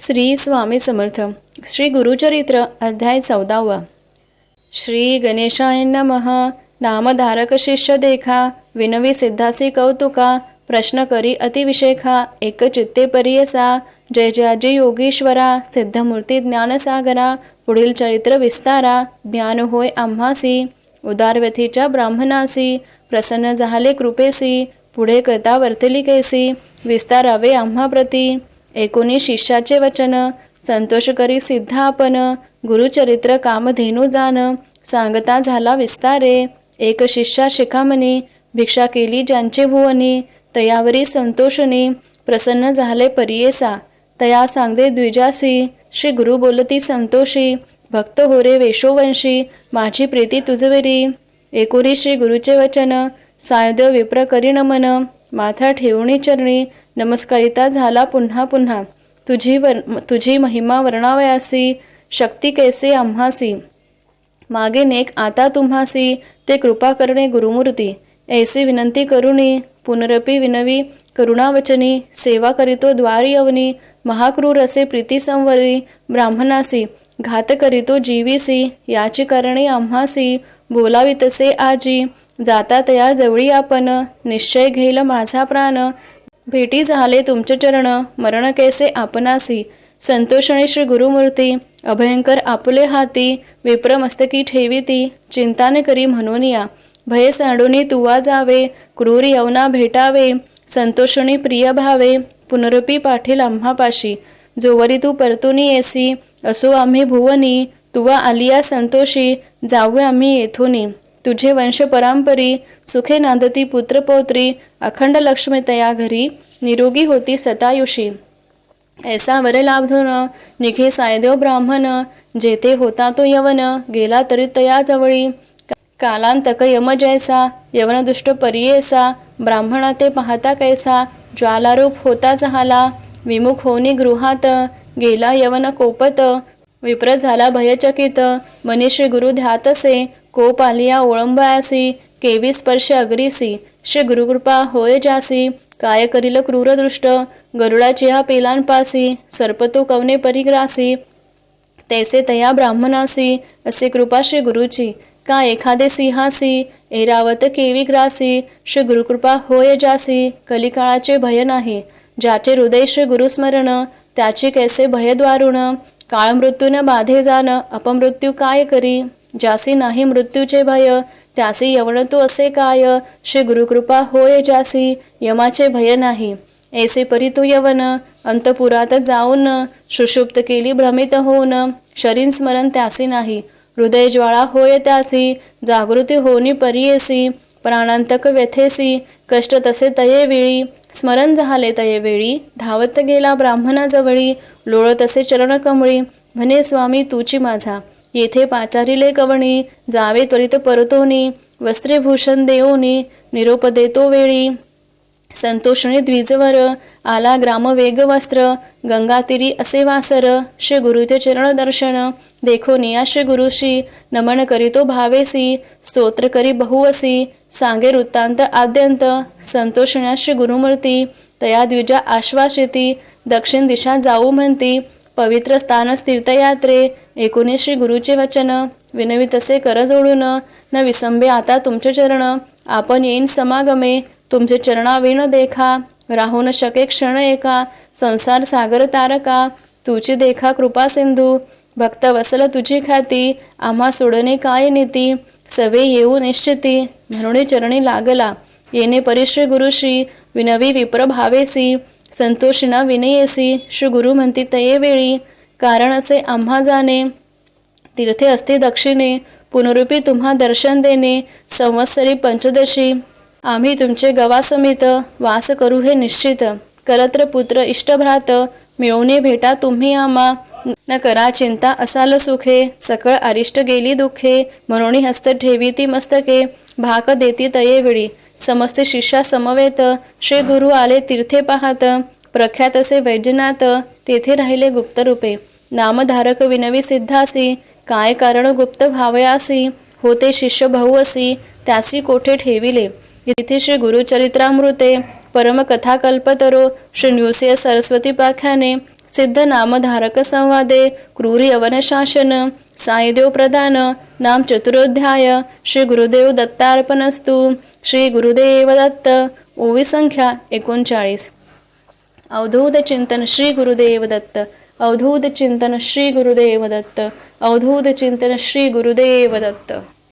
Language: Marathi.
श्री स्वामी समर्थ. श्री गुरुचरित्र अध्याय चौदावा. श्री गणेशाय नमः. नामधारक शिष्य देखा. विनवी सिद्धासी कौतुका. प्रश्न करी अतिविशेखा. एक चित्ते परियसा. जय जयाजी योगीश्वरा. सिद्धमूर्ती ज्ञानसागरा. पुढील चरित्र विस्तारा. ज्ञान होय आम्हासी. उदारव्यथीच्या ब्राह्मणासी. प्रसन्न झाले कृपेसी. पुढे कथा वर्तली कैसी विस्तारावे आम्हाप्रती. एकोणी शिष्याचे वचन संतोष करी सिद्ध आपण गुरुचरित्र कामधेनू जाण सांगता झाला विस्तारे. एक शिष्या शिखामणी भिक्षा केली ज्यांचे भुवनी तयावरी संतोषनी प्रसन्न झाले परियेसा. तया सांगदे द्विजासी श्री गुरु बोलती संतोषी भक्त होरे वेशोवंशी माझी प्रीती तुझवेरी. एकोरी श्री गुरुचे वचन सायदेव विप्र करीण मन माथा ठेवणी चरणी नमस्कारिता झाला पुन्हा पुन्हा. तुझी वर तुझी महिमा वर्णावयासी शक्ती कैसे आम्हासी? मागे नेक आता तुम्हासी ते कृपा करणे गुरुमूर्ती. ऐसी विनंती करुणी पुनरपी विनवी करुणावचनी सेवा करीतो द्वारी अवनी महाक्रूर असे प्रीती संवरी ब्राह्मणासी घात करीतो जीवीसी याची करणे आम्हासी बोलावी तसे आजी जाता तया जवळी आपण निश्चय घेईल माझा प्राण भेटी झाले तुमचे चरण मरण कैसे आपणासी. संतोषणे श्री गुरुमूर्ती अभयंकर आपुले हाती विप्रमस्तकी ठेविती चिंताने करी म्हणून या. भय सांडूनी तुवा जावे क्रूर यवना भेटावे संतोषणी प्रिय भावे पुनरुपी पाठील आम्हापाशी. जोवरी तू परतुनी येसी असो आम्ही भुवनी तुवा आलिया संतोषी जाऊ आम्ही येथोनी. तुझे वंश परांपरी सुखे नांदती पुत्रपौत्री अखंड लक्ष्मी तया घरी निरोगी होती सतायुषी. ऐसा वरे लाभधन निघे सायदेव ब्राह्मण जेथे होता तो यवन गेला तरी तया जवळी. कालांतक यम जैसा यवन दुष्ट परियेसा ब्राह्मणा ते पाहता कैसा ज्वालारूप होता झाला विमुख होनी गृहात गेला यवन कोपत विप्र झाला भयचकित. मनीषी गुरु ध्यातसे कोप आलिया ओळंबायासी केवी स्पर्श अग्रीसी. श्री गुरुकृपा होय जासी काय करील क्रूरदृष्ट? गरुडाची हा पेलांपासी सर्पतो कवने परिग्रासी? तैसे तया ब्राह्मणासी असे कृपा श्री गुरुची का एखादे सिंहासी एरावत केवी ग्रासी? श्री गुरुकृपा होय जासी कलिकाळाचे भय नाही. ज्याचे हृदय श्री गुरुस्मरण त्याचे कैसे भयद्वारुण द्वारुण बाधे जाण अपमृत्यू काय करी? ज्यासी नाही मृत्यूचे भय त्यासी यवण तू असे काय? श्री गुरुकृपा होय ज्यासी यमाचे भय नाही. ऐसे परी तू यवन अंतपुरात जाऊन सुषुप्त केली भ्रमित होऊन शरीर स्मरण त्यासी नाही. हृदय ज्वाळा होय त्यासी जागृती होनी परियेसी प्राणांतक व्यथेसी कष्ट तसे तये वेळी. स्मरण झाले तये वेळी. धावत गेला ब्राह्मणाजवळी. लोळ तसे चरण कमळी. म्हणे स्वामी तूची माझा. येथे पाचारिले कवणी जावे त्वरित परतोनी. वस्त्रेभूषण देऊनी निरोप देतो वेळी. संतोषणी द्विजवर आला ग्राम वेगवस्त्र गंगातिरी असे वासर श्री गुरुचे चरण दर्शन देखो निया श्री गुरुशी नमन करीतो भावेसी स्तोत्र करी बहुवसी सांगे वृत्तांत आद्यंत संतोषण्या श्री गुरुमूर्ती तया द्विजा आश्वासिती दक्षिण दिशा जाऊ म्हणती पवित्र स्थान तीर्थयात्रे एकोणीस श्री गुरुचे वचन विनवी तसे कर जोडून न विसंबे आता तुमचे चरण आपण येईन समागमे तुमचे चरणाविण देखा राहू न शके क्षण एका संसार सागर तारका तुझी देखा कृपा सिंधू भक्त वसल तुझी ख्याती आम्हा सोडणे काय नीती सवे येऊ निश्चिती म्हणून चरणी लागला. येणे परिश्री गुरुश्री विनवी विप्र भावेसी संतोषिना विनयेसी श्री गुरु म्हणती तये वेळी कारण असे आम्हा जाणे तीर्थे असते दक्षिणे पुनरुपी तुम्हा दर्शन देणे संवत्सरी पंचदशी आम्ही तुमचे गवासमित वास करू हे निश्चित. करत्र पुत्र इष्टभ्रात मिळवणे भेटा तुम्ही आम्हा. न करा चिंता असाल सुखे सकळ अरिष्ट गेली दुःखे. म्हणून हस्त ठेवी ती मस्तके भाक देती तये वेळी समस्त शिष्या समवेत श्री गुरु आले तीर्थे पाहत. प्रख्यात असे वैजनाथ तेथे राहिले गुप्तरूपे. नामधारक विनवी सिद्धासी काय कारण गुप्त भावयासी होते शिष्य बहुअसी त्यासी कोठे ठेविले? इथे श्री गुरुचरित्रामृते परमकथाकल्पतरो श्री न्यूसिय सरस्वती पाख्याने सिद्ध नामधारक संवादे क्रूरी अवनशासन साईदेव प्रदान नाम चतुरोध्याय श्री गुरुदेव दत्तार्पणस्तु श्री गुरुदेव दत्त ओवी संख्या एकोणचाळीस. अवधूत चिंतन श्री गुरुदेव दत्त अवधूत चिंतन श्री गुरुदेव दत्त अवधूत चिंतन श्री गुरुदेव दत्त